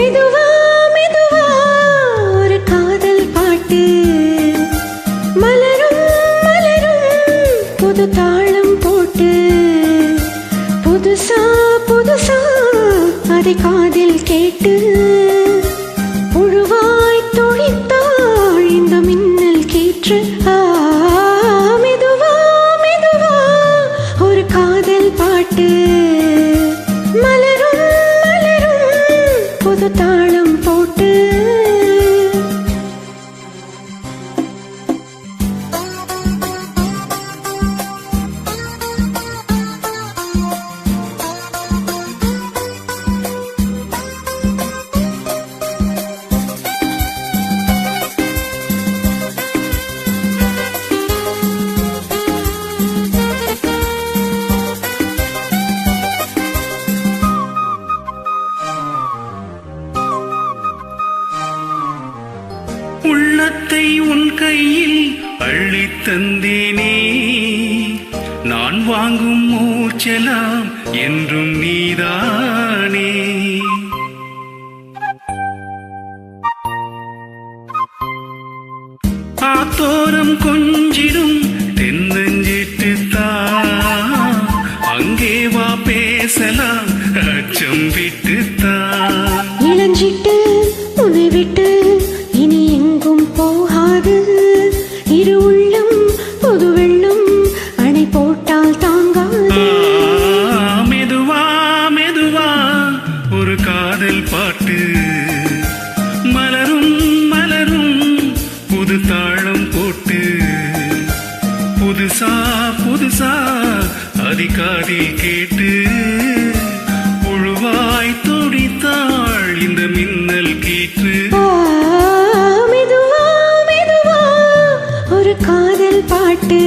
மெதுவா மெதுவா ஒரு காதல் பாட்டு. மலரும் மலரும் புது தாளம் போட்டு. புதுசா புதுசா அதை காதில் கேட்டு. புழுவாய் துழித்து உள்ளத்தை உன் கையில் அள்ளி தந்தேனே. நான் வாங்கும் மூச்செல்லாம் என்றும் நீதானே. ஆத்தோரம் கொஞ்சிடும் தென்னஞ்சிட்டு தான் அங்கே வா பேசலாம் அச்சம் விட்டு தான் இளஞ்சிட்டு உன்னை விட்டு கேட்டு உழுவாய் துடித்தாள் இந்த மின்னல் கீற்று. மெதுவா மெதுவா ஒரு காதல் பாட்டு.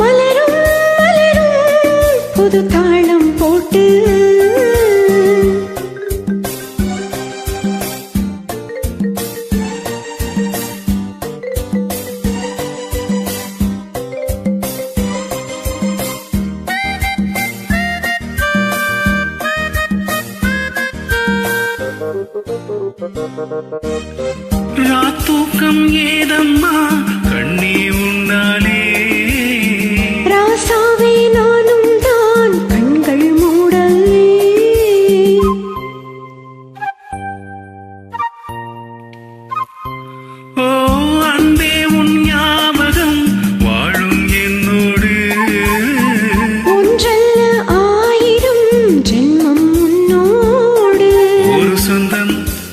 மலரும் மலரும் புது தாளம் போட்டு.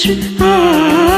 புழுவாய்